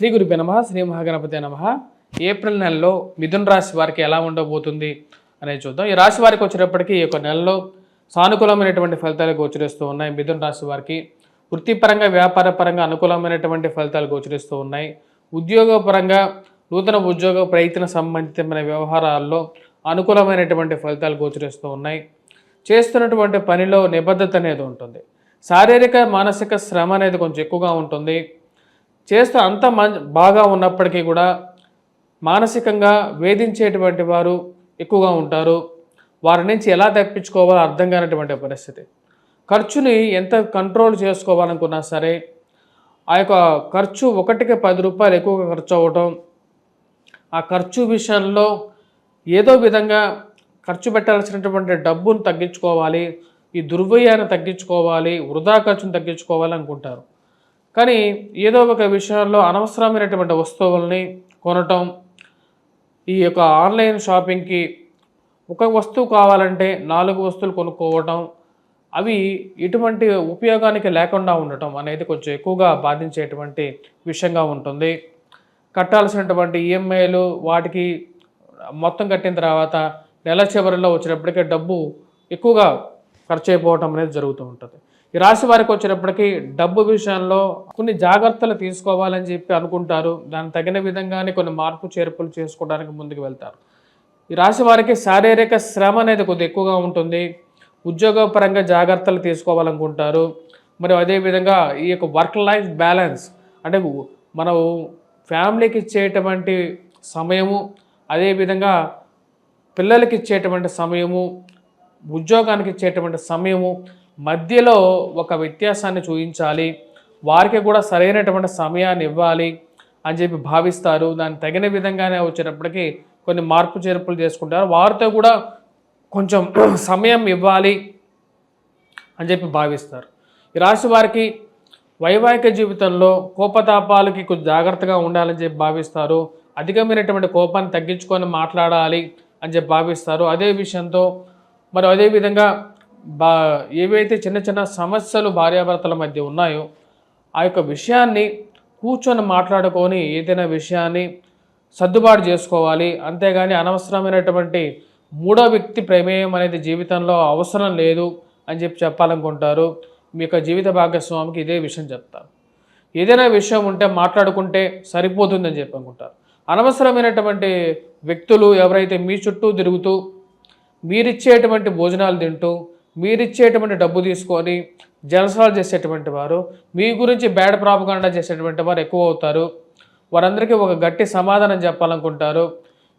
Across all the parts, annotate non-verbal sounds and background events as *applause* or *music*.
శ్రీ గురుపే నమ శ్రీ మహాగణపతి నమ. ఏప్రిల్ నెలలో మిథున్ రాశి వారికి ఎలా ఉండబోతుంది అనేది చూద్దాం. ఈ రాశి వారికి వచ్చేటప్పటికి ఈ యొక్క నెలలో సానుకూలమైనటువంటి ఫలితాలు గోచరిస్తూ ఉన్నాయి. మిథున్ రాశి వారికి వృత్తిపరంగా వ్యాపారపరంగా అనుకూలమైనటువంటి ఫలితాలు గోచరిస్తూ ఉన్నాయి. ఉద్యోగపరంగా నూతన ఉద్యోగ ప్రయత్న సంబంధితమైన వ్యవహారాల్లో అనుకూలమైనటువంటి ఫలితాలు గోచరిస్తూ ఉన్నాయి. చేస్తున్నటువంటి పనిలో నిబద్ధత అనేది ఉంటుంది. శారీరక మానసిక శ్రమ అనేది కొంచెం ఎక్కువగా ఉంటుంది. చేస్తే అంత మం బాగా ఉన్నప్పటికీ కూడా మానసికంగా వేధించేటువంటి వారు ఎక్కువగా ఉంటారు. వారి నుంచి ఎలా తప్పించుకోవాలో అర్థం కానటువంటి పరిస్థితి. ఖర్చుని ఎంత కంట్రోల్ చేసుకోవాలనుకున్నా సరే ఆ యొక్క ఖర్చు ఒకటికి పది రూపాయలు ఎక్కువగా ఖర్చు అవ్వటం ఆ ఖర్చు విషయంలో ఏదో విధంగా ఖర్చు పెట్టాల్సినటువంటి డబ్బును తగ్గించుకోవాలి ఈ దుర్వ్యయాన్ని తగ్గించుకోవాలి వృధా ఖర్చును తగ్గించుకోవాలి అనుకుంటారు. కానీ ఏదో ఒక విషయాల్లో అనవసరమైనటువంటి వస్తువుల్ని కొనటం ఈ యొక్క ఆన్లైన్ షాపింగ్కి ఒక వస్తువు కావాలంటే నాలుగు వస్తువులు కొనుక్కోవటం అవి ఎటువంటి ఉపయోగానికి లేకుండా ఉండటం అనేది కొంచెం ఎక్కువగా బాధించేటువంటి విషయంగా ఉంటుంది. కట్టాల్సినటువంటి ఈఎంఐలు వాటికి మొత్తం కట్టిన తర్వాత నెల చివరిలో వచ్చినప్పటికీ డబ్బు ఎక్కువగా ఖర్చు అయిపోవటం అనేది జరుగుతూ ఉంటుంది. ఈ రాశి వారికి వచ్చేటప్పటికి డబ్బు విషయంలో కొన్ని జాగ్రత్తలు తీసుకోవాలని చెప్పి అనుకుంటారు. దానికి తగిన విధంగానే కొన్ని మార్పు చేర్పులు చేసుకోవడానికి ముందుకు వెళ్తారు. ఈ రాశి వారికి శారీరక శ్రమ అనేది కొద్దిగా ఎక్కువగా ఉంటుంది. ఉద్యోగపరంగా జాగ్రత్తలు తీసుకోవాలనుకుంటారు. మరి అదేవిధంగా ఈ యొక్క వర్క్ లైఫ్ బ్యాలెన్స్ అంటే మనం ఫ్యామిలీకి ఇచ్చేటువంటి సమయము అదేవిధంగా పిల్లలకి ఇచ్చేటువంటి సమయము ఉద్యోగానికి ఇచ్చేటువంటి సమయము మధ్యలో ఒక వ్యత్యాసాన్ని చూపించాలి వారికి కూడా సరైనటువంటి సమయాన్ని ఇవ్వాలి అని చెప్పి భావిస్తారు. దాన్ని తగిన విధంగానే వచ్చేటప్పటికి కొన్ని మార్పు చేర్పులు చేసుకుంటారు. వారితో కూడా కొంచెం *clears throat* సమయం ఇవ్వాలి అని చెప్పి భావిస్తారు. ఈ రాశి వారికి వైవాహిక జీవితంలో కోపతాపాలకి కొంచెం జాగ్రత్తగా ఉండాలని చెప్పి భావిస్తారు. అధికమైనటువంటి కోపాన్ని తగ్గించుకొని మాట్లాడాలి అని చెప్పి భావిస్తారు. అదే విషయంతో మరి అదేవిధంగా బా ఏవైతే చిన్న చిన్న సమస్యలు భార్యాభర్తల మధ్య ఉన్నాయో ఆ యొక్క విషయాన్ని కూర్చొని మాట్లాడుకొని ఏదైనా విషయాన్ని సర్దుబాటు చేసుకోవాలి. అంతేగాని అనవసరమైనటువంటి మూడో వ్యక్తి ప్రమేయం అనేది జీవితంలో అవసరం లేదు అని చెప్పి చెప్పాలనుకుంటారు. మీ యొక్క జీవిత భాగస్వామికి ఇదే విషయం చెప్తారు ఏదైనా విషయం ఉంటే మాట్లాడుకుంటే సరిపోతుందని చెప్పి అనుకుంటారు. అనవసరమైనటువంటి వ్యక్తులు ఎవరైతే మీ చుట్టూ తిరుగుతూ మీరిచ్చేటువంటి భోజనాలు తింటూ మీరిచ్చేటువంటి డబ్బు తీసుకొని జలసాలు చేసేటువంటి వారు మీ గురించి బ్యాడ్ ప్రాపగాండా చేసేటువంటి వారు ఎక్కువ అవుతారు వారందరికీ ఒక గట్టి సమాధానం చెప్పాలనుకుంటారు.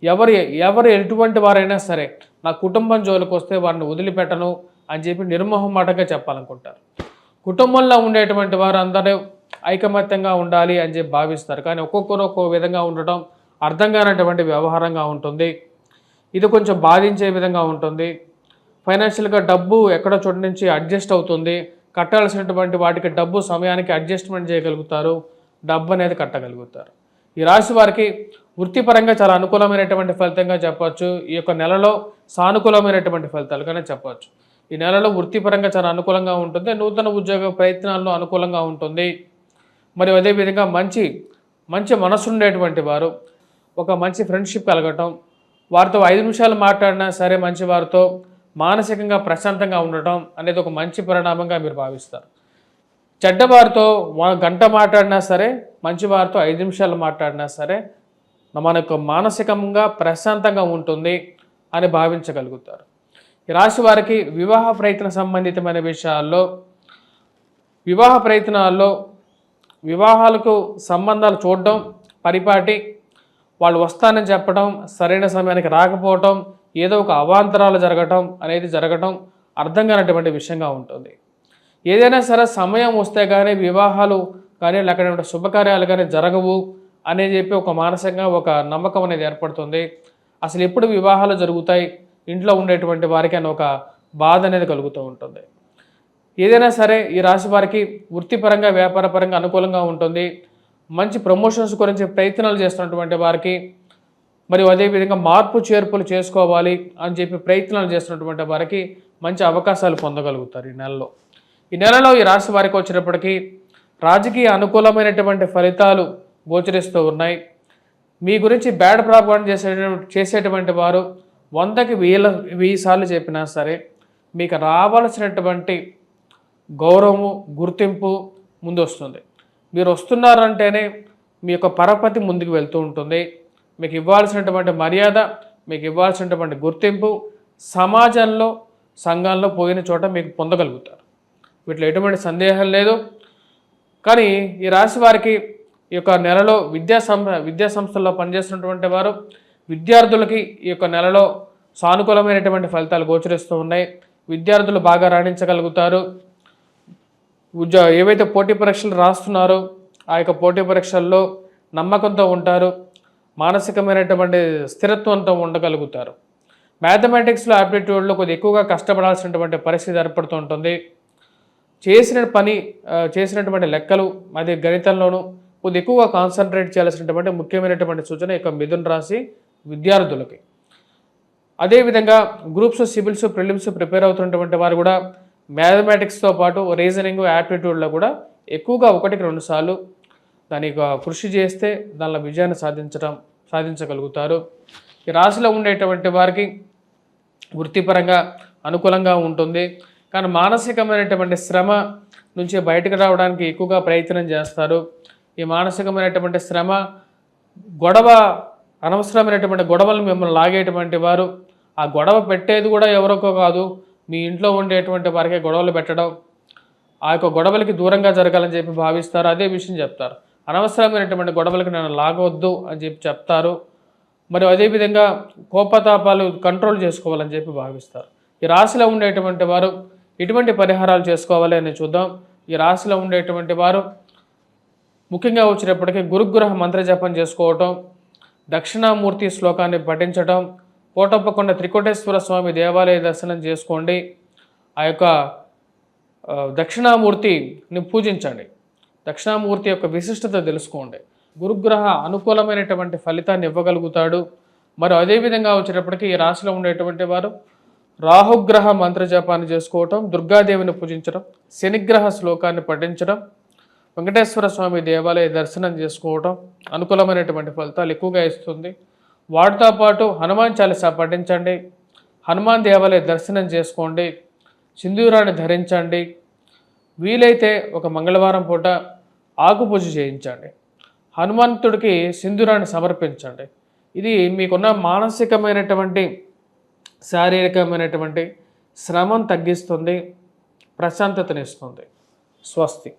ఎవరు ఎవరు ఎటువంటి వారైనా సరే నా కుటుంబం జోలికి వస్తే వారిని వదిలిపెట్టను అని చెప్పి నిర్మోహమాటంగా చెప్పాలనుకుంటారు. కుటుంబంలో ఉండేటువంటి వారు అందరూ ఐకమత్యంగా ఉండాలి అని చెప్పి భావిస్తారు. కానీ ఒక్కొక్కరు ఒక్కో విధంగా ఉండటం అర్థం కానటువంటి వ్యవహారంగా ఉంటుంది. ఇది కొంచెం బాధించే విధంగా ఉంటుంది. ఫైనాన్షియల్గా డబ్బు ఎక్కడో చోటు నుంచి అడ్జస్ట్ అవుతుంది. కట్టాల్సినటువంటి వాటికి డబ్బు సమయానికి అడ్జస్ట్మెంట్ చేయగలుగుతారు. డబ్బు అనేది కట్టగలుగుతారు. ఈ రాశి వారికి వృత్తిపరంగా చాలా అనుకూలమైనటువంటి ఫలితంగా చెప్పవచ్చు. ఈ యొక్క నెలలో సానుకూలమైనటువంటి ఫలితాలుగానే చెప్పవచ్చు. ఈ నెలలో వృత్తిపరంగా చాలా అనుకూలంగా ఉంటుంది. నూతన ఉద్యోగ ప్రయత్నాల్లో అనుకూలంగా ఉంటుంది. మరియు అదేవిధంగా మంచి మంచి మనసు ఉండేటువంటి వారు ఒక మంచి ఫ్రెండ్షిప్ కలగటం వారితో ఐదు నిమిషాలు మాట్లాడినా సరే మంచి వారితో మానసికంగా ప్రశాంతంగా ఉండటం అనేది ఒక మంచి పరిణామంగా మీరు భావిస్తారు. చెడ్డవారితో గంట మాట్లాడినా సరే మంచి వారితో ఐదు నిమిషాలు మాట్లాడినా సరే మనకు మానసికంగా ప్రశాంతంగా ఉంటుంది అని భావించగలుగుతారు. ఈ రాశి వారికి వివాహ ప్రయత్న సంబంధితమైన విషయాల్లో వివాహ ప్రయత్నాల్లో వివాహాలకు సంబంధాలు చూడడం పరిపాటి వాళ్ళు వస్తానని చెప్పడం సరైన సమయానికి రాకపోవటం ఏదో ఒక అవాంతరాలు జరగటం అనేది జరగటం అర్థం కానటువంటి విషయంగా ఉంటుంది. ఏదైనా సరే సమయం వస్తే కానీ వివాహాలు కానీ లేకపోతే శుభకార్యాలు కానీ జరగవు అని చెప్పి ఒక మానసికంగా ఒక నమ్మకం అనేది ఏర్పడుతుంది. అసలు ఎప్పుడు వివాహాలు జరుగుతాయి ఇంట్లో ఉండేటువంటి వారికి అని ఒక బాధ అనేది కలుగుతూ ఉంటుంది. ఏదైనా సరే ఈ రాశి వారికి వృత్తిపరంగా వ్యాపారపరంగా అనుకూలంగా ఉంటుంది. మంచి ప్రమోషన్స్ గురించి ప్రయత్నాలు చేస్తున్నటువంటి వారికి మరియు అదేవిధంగా మార్పు చేర్పులు చేసుకోవాలి అని చెప్పి ప్రయత్నాలు చేస్తున్నటువంటి వారికి మంచి అవకాశాలు పొందగలుగుతారు ఈ నెలలో. ఈ నెలలో ఈ రాశి వారికి వచ్చినప్పటికీ రాజకీయ అనుకూలమైనటువంటి ఫలితాలు గోచరిస్తూ ఉన్నాయి. మీ గురించి బ్యాడ్ ప్రాపగాండ చేసే చేసేటువంటి వారు వందకి వేల వెయ్యి సార్లు చెప్పినా సరే మీకు రావాల్సినటువంటి గౌరవము గుర్తింపు ముందు వస్తుంది. మీరు వస్తున్నారంటేనే మీ యొక్క పరపతి ముందుకు వెళ్తూ ఉంటుంది. మీకు ఇవ్వాల్సినటువంటి మర్యాద మీకు ఇవ్వాల్సినటువంటి గుర్తింపు సమాజంలో సంఘాల్లో పోయిన చోట మీకు పొందగలుగుతారు. వీటిలో ఎటువంటి సందేహం లేదు. కానీ ఈ రాశి వారికి ఈ యొక్క నెలలో విద్యా సం విద్యా సంస్థల్లో పనిచేస్తున్నటువంటి వారు విద్యార్థులకి ఈ యొక్క నెలలో సానుకూలమైనటువంటి ఫలితాలు గోచరిస్తూ ఉన్నాయి. విద్యార్థులు బాగా రాణించగలుగుతారు. ఉద్యో ఏవైతే పోటీ పరీక్షలు రాస్తున్నారో ఆ యొక్క పోటీ పరీక్షల్లో నమ్మకంతో ఉంటారు. మానసికమైనటువంటి స్థిరత్వంతో ఉండగలుగుతారు. మ్యాథమెటిక్స్లో ఆప్టిట్యూడ్లో కొద్దిగా ఎక్కువగా కష్టపడాల్సినటువంటి పరిస్థితి ఏర్పడుతూ ఉంటుంది. చేసిన పని చేసినటువంటి లెక్కలు అది గణితంలోనూ కొద్ది ఎక్కువగా కాన్సన్ట్రేట్ చేయాల్సినటువంటి ముఖ్యమైనటువంటి సూచన యొక్క మిథున్ రాశి విద్యార్థులకి. అదేవిధంగా గ్రూప్స్ సివిల్స్ ప్రిలిమ్స్ ప్రిపేర్ అవుతున్నటువంటి వారు కూడా మ్యాథమెటిక్స్తో పాటు రీజనింగ్ యాప్టిట్యూడ్లో కూడా ఎక్కువగా ఒకటికి రెండు సార్లు దానికి కృషి చేస్తే దానిలో విజయాన్ని సాధించడం సాధించగలుగుతారు. ఈ రాశిలో ఉండేటువంటి వారికి వృత్తిపరంగా అనుకూలంగా ఉంటుంది. కానీ మానసికమైనటువంటి శ్రమ నుంచి బయటకు రావడానికి ఎక్కువగా ప్రయత్నం చేస్తారు. ఈ మానసికమైనటువంటి శ్రమ గొడవ అనవసరమైనటువంటి గొడవలు మిమ్మల్ని లాగేటువంటి వారు ఆ గొడవ పెట్టేది కూడా ఎవరికో కాదు మీ ఇంట్లో ఉండేటువంటి వారికే గొడవలు పెట్టడం ఆ యొక్క గొడవలకి దూరంగా జరగాలని చెప్పి భావిస్తారు. అదే విషయం చెప్తారు. అనవసరమైనటువంటి గొడవలకి నన్ను లాగవద్దు అని చెప్పి చెప్తారు. మరి అదేవిధంగా కోపతాపాలు కంట్రోల్ చేసుకోవాలని చెప్పి భావిస్తారు. ఈ రాశిలో ఉండేటువంటి వారు ఎటువంటి పరిహారాలు చేసుకోవాలి అని చూద్దాం. ఈ రాశిలో ఉండేటువంటి వారు ముఖ్యంగా వచ్చినప్పటికీ గురుగ్రహ మంత్రజపం చేసుకోవటం దక్షిణామూర్తి శ్లోకాన్ని పఠించటం కోటప్పకొండ త్రికోటేశ్వర స్వామి దేవాలయ దర్శనం చేసుకోండి. ఆ యొక్క దక్షిణామూర్తిని పూజించండి. దక్షిణామూర్తి యొక్క విశిష్టత తెలుసుకోండి. గురుగ్రహ అనుకూలమైనటువంటి ఫలితాన్ని ఇవ్వగలుగుతాడు. మరి అదేవిధంగా వచ్చేటప్పటికి ఈ రాశిలో ఉండేటువంటి వారు రాహుగ్రహ మంత్రజపాన్ని చేసుకోవటం దుర్గాదేవిని పూజించడం శనిగ్రహ శ్లోకాన్ని పఠించడం వెంకటేశ్వర స్వామి దేవాలయ దర్శనం చేసుకోవటం అనుకూలమైనటువంటి ఫలితాలు ఎక్కువగా ఇస్తుంది. వాటితో పాటు హనుమాన్ చాలీసా పఠించండి. హనుమాన్ దేవాలయ దర్శనం చేసుకోండి. సింధూరాన్ని ధరించండి. వీలైతే ఒక మంగళవారం పూట ఆకుపూజ చేయించండి. హనుమంతుడికి సింధూరాన్ని సమర్పించండి. ఇది మీకున్న మానసికమైనటువంటి శారీరకమైనటువంటి శ్రమం తగ్గిస్తుంది ప్రశాంతతనిస్తుంది. స్వస్తి.